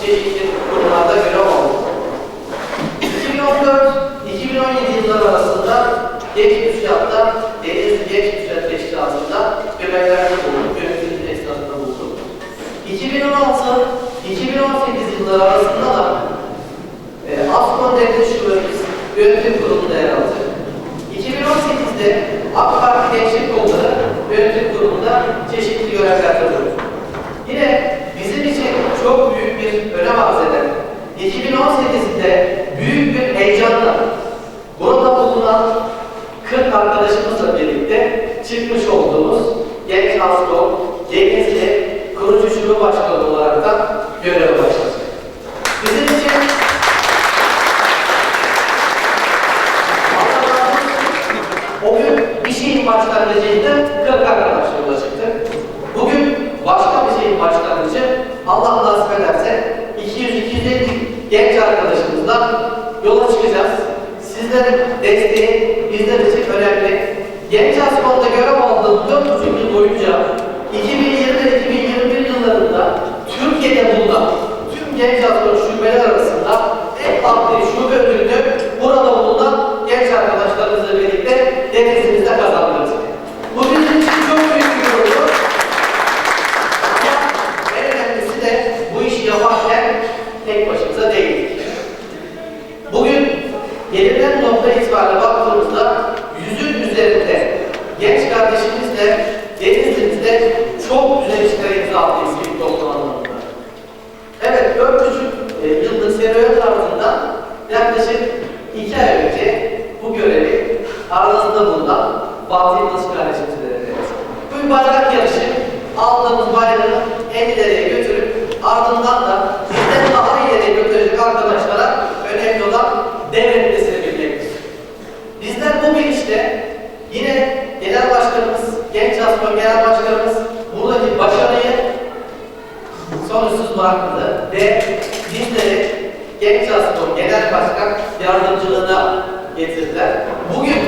çeşitli kurumlarda görev aldım. 2014-2017 yılları arasında Genç Müsiyat'ta Denizli Genç Müsiyat Teşkilatı'nda görevlerde bulundum, yönetim esnasında bulundum. 2016-2018 yılları arasında da e, Afyon Devlet Şubemiz Yönetim Kurulu'nda yer aldı. 2018'de AK Parti Gençlik Kolları Yönetim Kurulu'nda çeşitli görevler bulundum. Yine bizim için çok büyük bir önem arz eden 2018'de büyük bir heyecanla burada bulunan 40 arkadaşımızla birlikte çıkmış olduğumuz Genç Asko Denizli Kurucu Şube Başkanı olarak da göreve başlayacak. Bizim için o gün bir şeyin başlangıcıydı, 40 arkadaş yola çıktı. Bugün başka bir şeyin başlangıcı, Allah nasip ederse 200-250 genç arkadaşımızla yola çıkacağız. Sizlerin desteği bizler için önemli. Genç Askol'da görev aldığım 4,5 yıl boyunca 2020-2021 yıllarında Türkiye'de bulunan tüm genç Askol şubeler arasında en aktif şube ödülünü burada bulunan genç arkadaşlarımızla birlikte denizimizde kazandırdık. Bu bizim için çok büyük bir gurur. En önemlisi de bu işi yaparken tek başımıza değildik. Bugün gelinen nokta itibariyle baktığımızda yüzün üzerinde genç kardeşimizle Denizli'mizde çok güzel işlere imza attığımız bir toplum anlamında. Evet, dört buçuk e, yıllık serüven ardından yaklaşık iki ay önce bu görevi aranızda bulunan Fatih Yıldız kardeşimize vereceğiz. Bu bir bayrak yarışı aldığımız bayrağı en ileriye götürüp ardından da bizden daha ileriye götürecek arkadaşlara önemli olan devretmesini bilmektir. Bizler bu bir işte yine Genel Başkanımız, Genç Asma Genel Başkanımız buradaki başarıyı sonuçsuz bırakmadı ve bizleri Genç Asma Genel Başkan yardımcılığına getirdiler. Bugün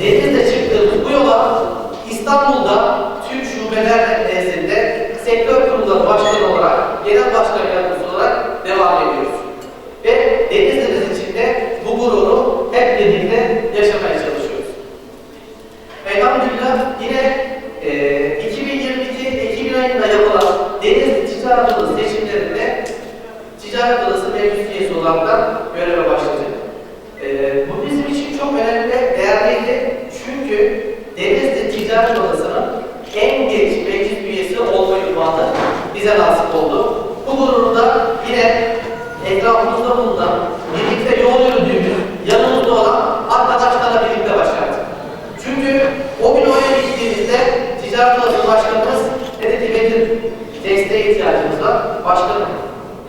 Deniz'de çıktığımız bu yola İstanbul'da tüm şubeler nezdinde sektör kurulları başkanı olarak, genel başkan yardımcısı olarak devam ediyoruz. Ve Denizli'miz için de bu gururu hep birlikte yaşamaya çalışıyoruz. Elhamdülillah yine e, 2022 Ekim ayında yapılan Denizli Ticaret Odası seçimlerinde Ticaret Odası meclis üyesi olarak da göreve başlayacak. E, bu bizim için çok önemli ve değerliydi. Çünkü Denizli Ticaret Odası'nın en genç meclis üyesi olma ünvanı bize nasip oldu. Bu gururu da yine etrafımızda bulunan, birlikte yol yürüdüğümüz, yanımızda olan arkadaşlarla birlikte başardık. Çünkü o gün oraya gittiğimizde Ticaret Odası Başkanımız dedi ki Metin desteğe ihtiyacımız var. Başkanım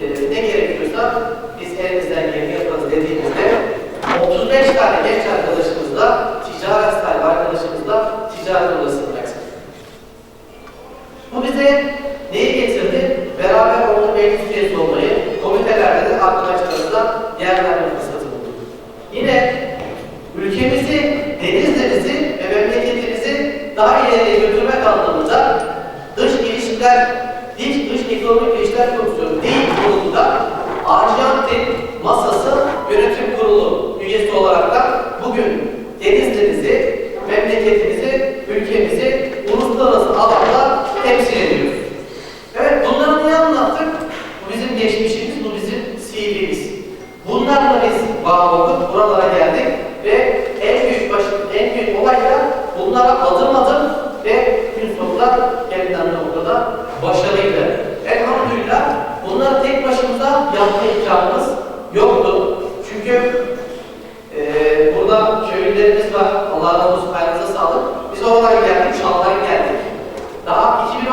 e, ne gerekiyorsa biz elimizden geleni yaparız dediğimizde 35 tane genç arkadaşımızla, ticaret sahibi arkadaşımızla ticaret odasındayız. Bu bize neyi getirdi? Beraber orada meclis üyesi olmayı, komitelerde de arkadaşlarımıza yer verme fırsatı bulduk. Yine ülkemizi, memleketimizi daha ileriye götürmek anlamında dış ilişkiler, dış, dış ekonomik ilişkiler komisyonu değil kurulunda Arjantin masası yönetim kurulu üyesi olarak da bugün denizlerimizi, memleketimizi, ülkemizi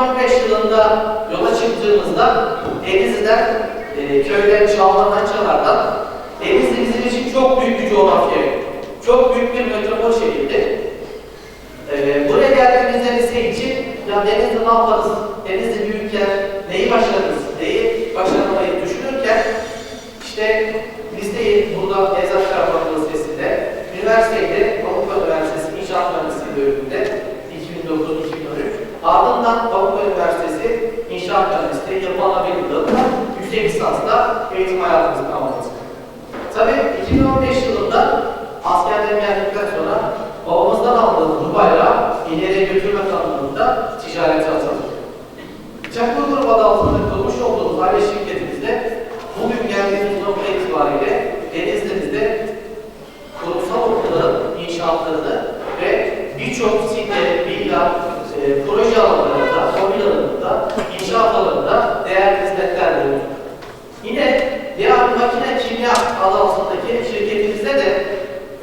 2015 yılında yola çıktığımızda Denizli'den, e, köyden, Çağlanan Çanar'dan Denizli bizim için çok büyük bir coğrafya. Çok büyük bir metropol şehirdi. E, buraya geldiğimizde lise için ya Denizli ne yaparız, Denizli büyük yer, neyi başarırız, neyi başaramayı düşünürken işte listeyi burada Ezat Karaman Lisesi'nde, üniversitede Avrupa Üniversitesi İnşaat Mühendisliği bölümünde 2009-2010 Ardından Avrupa Üniversitesi İnşaat Mühendisliği Yapı Ana Bilim Dalı'nda yüksek lisansla eğitim hayatımızı tamamladık. Tabii 2015 yılında askerden geldikten sonra babamızdan aldığımız bu bayrağı ileriye götürme kanununda ticarete atıldı. Çakır grubu adı altında kurmuş olduğumuz aile şirketimizde bugün geldiğimiz nokta itibariyle Denizli'mizde kurumsal okulların inşaatlarını ve birçok site, villa, e, proje alanlarında, mobil alanında, inşaat alanında değerli hizmetler veriyor. Yine diğer makine kimya adı şirketimizde de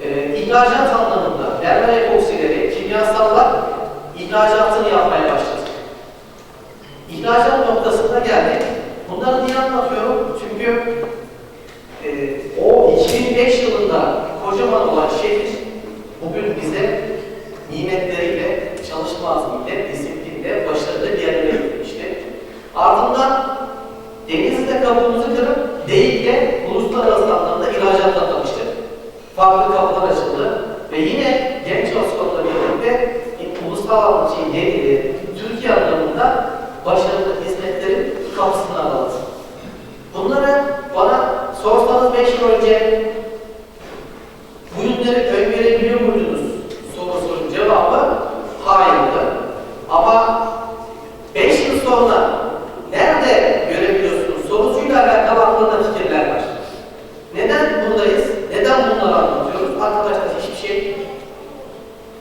e, ihracat anlamında mermer epoksileri, kimyasallar ihracatını yapmaya başladık. İhracat noktasına geldik. Bunları niye anlatıyorum? Çünkü e, o 2005 yılında kocaman olan şehir bugün bize nimetleriyle, çalışma azmiyle, disiplinle, başarılı bir yerlere getirmişti. Ardından Denizli'de kapımızı kırıp Deyik'le uluslararası anlamda ihracatla tanıştık. Farklı kapılar açıldı ve yine genç Osman'la birlikte ulusal şey, e, Türkiye anlamında başarılı hizmetlerin kapısını araladı. Bunları bana sorsanız 5 yıl önce bu ürünleri öngörebiliyor muydunuz? Sorusunun cevabı hayırdı. Ama 5 yıl sonra nerede görebiliyorsunuz sorusuyla alakalı aklımda fikirler var. Neden buradayız? Neden bunları anlatıyoruz? Arkadaşlar hiçbir şey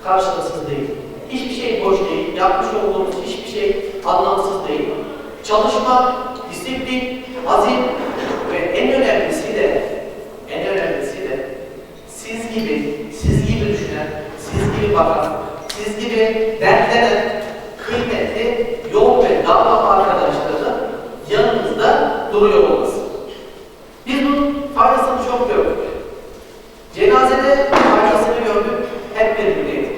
karşılıksız değil. Hiçbir şey boş değil. Yapmış olduğumuz hiçbir şey anlamsız değil. Çalışma, disiplin, azim ve en önemlisi de en önemlisi de siz gibi, siz gibi düşünen, siz gibi bakan, siz gibi dertlenen kıymetli yol ve dava arkadaşlarının yanınızda duruyor olması. Biz bunun faydasını çok gördük. Cenazede faydasını gördük, hep birlikteydik.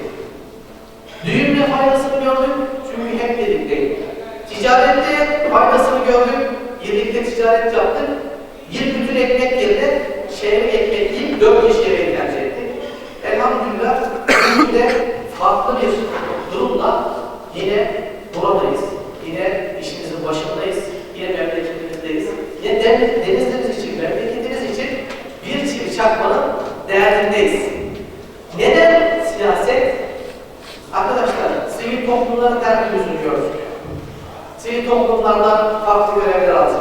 Düğünde faydasını gördük, çünkü hep birlikteydik. Ticarette faydasını gördük, birlikte ticaret yaptık. Bir bütün ekmek yerine çeyrek ekmek yiyip dört kişi yemeği tercih ettik. Elhamdülillah bugün de farklı bir durumla yine buradayız. Yine işimizin başındayız. Yine memleketimizdeyiz. Yine deniz, denizimiz için, memleketimiz için bir çivi çakmanın derdindeyiz. Neden siyaset? Arkadaşlar, her yüzünü gördük. Sivil toplumlardan farklı görevler aldık.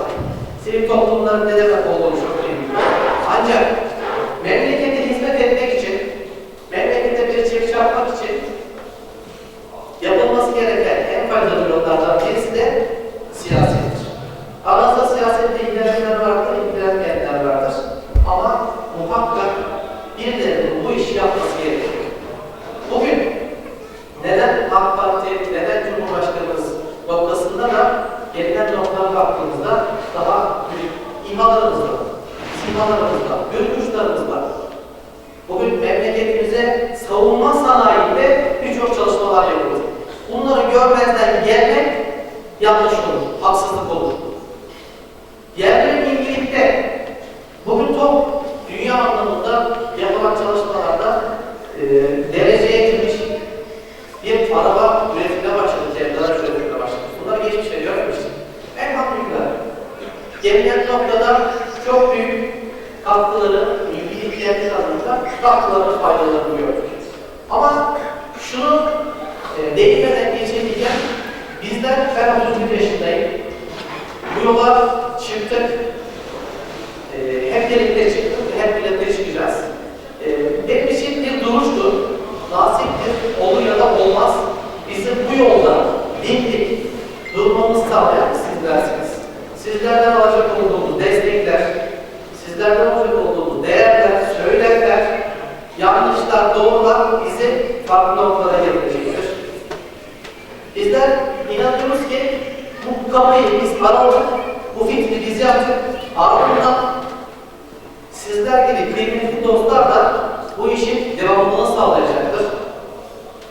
Sivil toplumların ne demek olduğunu çok iyi. Ancak memlekete hizmet etmek için, memlekete bir çift çarpmak için yapılması gereken en faydalı yollardan birisi de siyasettir. Aranızda siyasetle ilgilenenler vardır, ilgilenmeyenler vardır. Ama muhakkak birilerinin bu işi yapması gerekiyor. Bugün neden AK Parti, neden Cumhurbaşkanımız noktasında da gelinen noktalara baktığımızda daha büyük İHA'larımız var, SİHA'larımız var. Bugün memleketimize savunma sanayinde birçok çalışmalar yapıyoruz. Bunları görmezden gelmek yanlış olur, haksızlık olur. Yerli ilgilikte bugün top dünya anlamında yapılan çalışmalarda Gelinen noktada çok büyük katkıları, ilgiliklerimiz alanında katkıları, faydalarını. Ama şunu e, değinmeden geçemeyeceğim. Bizler, ben 31 yaşındayım. Bu yola çıktık. E, hep birlikte çıktık, hep birlikte çıkacağız. E, benim için bir duruştu. Nasiptir, olur ya da olmaz. Bizim bu yolda dimdik durmamızı sağlayan. Sizlerden alacak olduğumuz destekler, sizlerden alacak olduğumuz değerler, söylemler, yanlışlar, doğrular bizi farklı noktalara getirecektir. Bizler inanıyoruz ki bu kapıyı biz araladık, bu fikri biz yaptık. Ardından sizler gibi kıymetli dostlar da bu işin devamlılığını sağlayacaktır.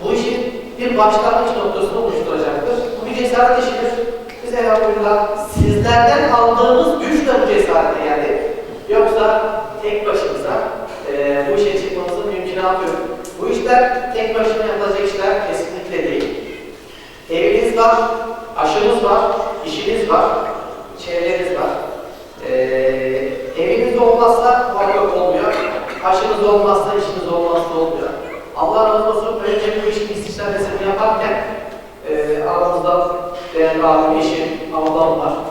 Bu işin bir başlangıç noktasını oluşturacaktır. Bu bir cesaret işidir teravvurla sizlerden aldığımız güçle bu cesarete geldi. Yoksa tek başımıza e, bu işe çıkmamızın mümkünatı yok. Bu işler tek başına yapılacak işler kesinlikle değil. Eviniz var, aşınız var, işiniz var, çevreniz var. E, eviniz olmazsa muhakkak olmuyor. Aşınız olmazsa işiniz olmazsa olmuyor. Allah razı olsun önce bu işin istisnasını yaparken Değerli abim, eşim, ablam var.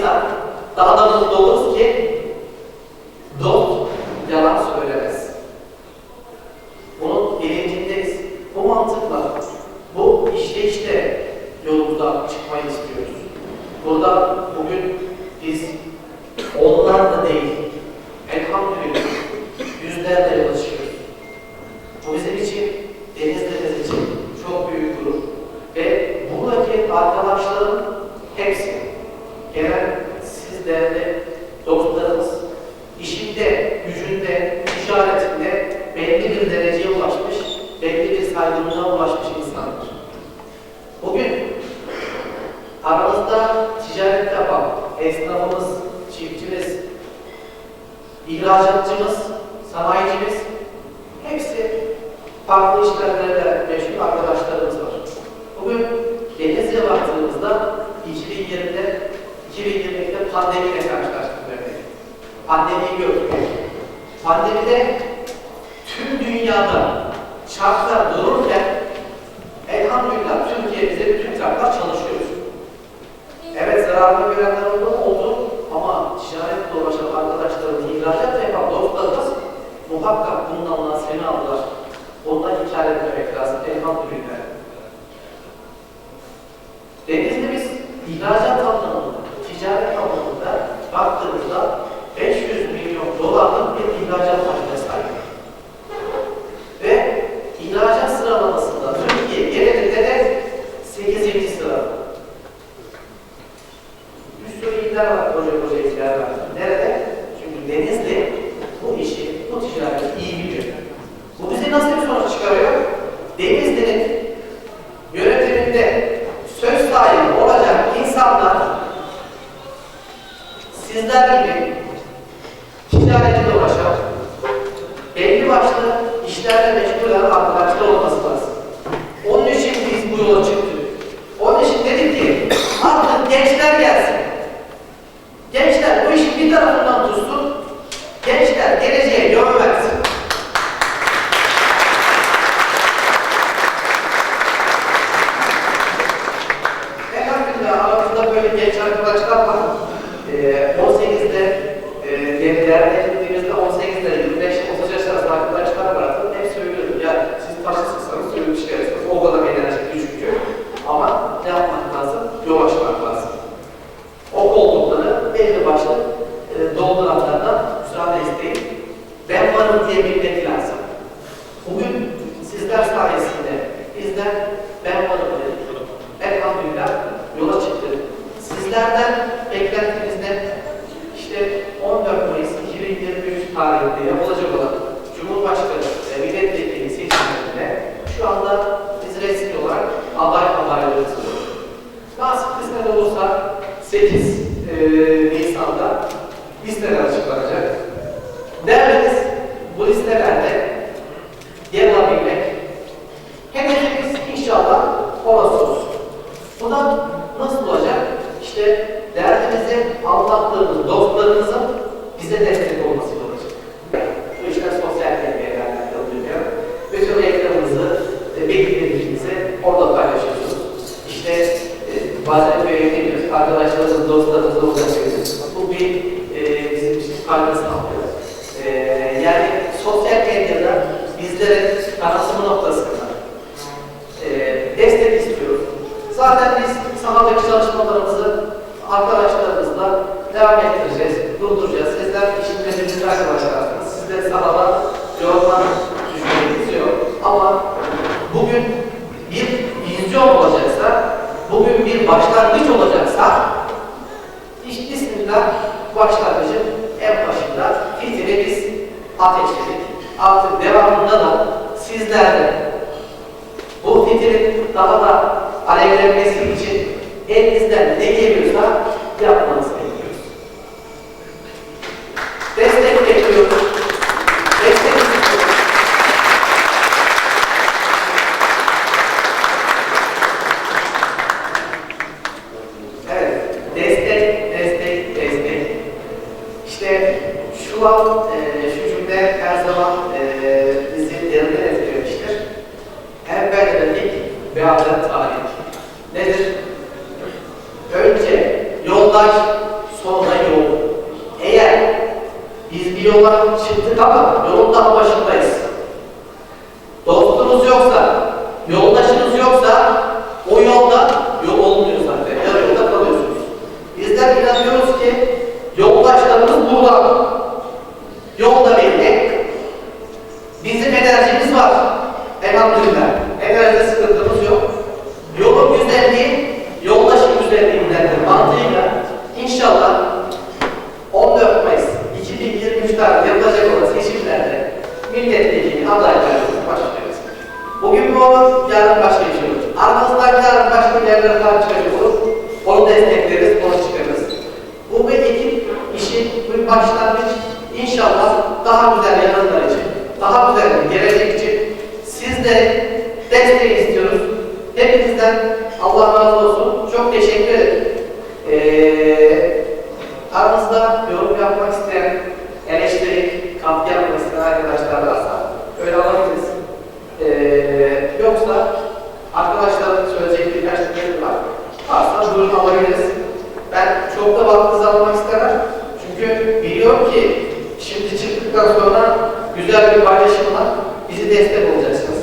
Mayıs'ta daha da. pandemiyi gördük. Pandemide tüm dünyada şartlar dururken elhamdülillah Türkiye'de bütün taraflar çalışıyoruz. Evet zararlı görenler oldu mu? Oldu. Ama ticaretle uğraşan arkadaşlarımız, ihracat yapan dostlarımız muhakkak bunun seni aldılar. Ondan hikaye etmemek lazım. Elhamdülillah. Denizli biz ihracat anlamında, ticaret anlamında baktığımızda Raja pada. Pero bazen köye gidiyoruz, arkadaşlarımız, dostlarımızla ulaşıyoruz. Bu bir e, bizim için fayda sağlıyor. E, yani sosyal medyada bizlere tanıtımı noktasında e, destek istiyoruz. Zaten biz sahadaki çalışmalarımızı arkadaşlarımızla devam ettireceğiz, durduracağız. Sizler işin müdürlüğü arkadaşlarsınız. Siz sahada yorulma düşünceniz yok. Ama bugün bir vizyon olacaksa, bugün bir başlangıç olacaksa, iş bismillah başlangıcın en başında fitili biz ateşledik. Artık devamında da sizlerle bu fitilin daha da alevlenmesi için elinizden ne geliyorsa yapmanızı bekliyoruz. Destek bekliyoruz. Destek istiyoruz. Evet, destek, destek, destek. İşte şu an, e, şu cümle her zaman e, bizi derinden etkilemiştir. Evveldelik ve adet tarih. Nedir? Önce yoldaş, sonra yol. Eğer biz bir yola çıktık ama yolun daha başındayız. Dostunuz yoksa, yoldaşınız yoksa o yolda yol olmuyor zaten. Yarı yolda kalıyorsunuz. Bizler inanıyoruz ki yoldaşlarımız burada. Yolda belli. Bizim enerjimiz var. Elhamdülillah. Enerjide sıkıntımız yok. Yolun güzelliği, yoldaşın güzelliğindendir mantığıyla inşallah 14 Mayıs 2023'te yapılacak olan seçimlerde milletvekili adaylarımızı başlıyoruz. Bugün bu olur, yarın başka bir şey olur. Arkasındakiler başka yerlere daha çıkacak olur. Onu destekleriz, onu çıkarırız. Bu bir ekip işi, bu bir başlangıç. İnşallah daha güzel yarınlar için, daha güzel bir gelecek için sizlere desteği istiyoruz. Hepinizden Allah razı olsun. Çok teşekkür ederim. Ee, aranızda yorum yapmak isteyen, eleştiri, katkı yapmak isteyen arkadaşlar varsa öyle alabiliriz. Ee, yoksa arkadaşların söyleyecek birkaç cümle var. Varsa buyurun alabiliriz. Ben çok da vaktinizi almak istemem. Çünkü biliyorum ki şimdi çıktıktan sonra güzel bir paylaşımla bizi destek olacaksınız.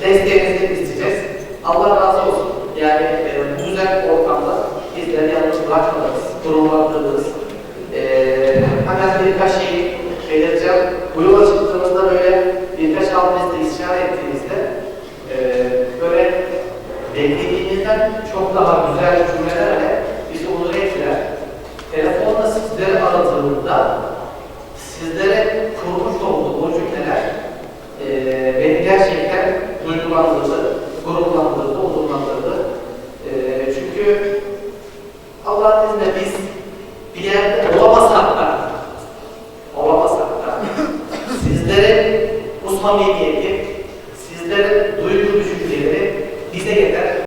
Desteğinizi isteyeceğiz. Allah razı olsun. Yani e, bu güzel ortamda bizleri yalnız bırakmadınız, gururlandırdınız. E, hemen birkaç şeyi belirteceğim. Bu yola çıktığımızda böyle birkaç abimizle isyan ettiğimizde e, böyle beklediğimizden çok daha güzel cümlelerle bizi onur ettiler. Telefonla sizleri aradığımda sizlere kurmuş olduğu o cümleler e, beni gerçekten duygulandırdı, gururlandırdı, onurlandırdı. E, çünkü Allah'ın izniyle biz bir yerde sunma medeniyeti sizlerin duygu düşüncelerini bize yeter,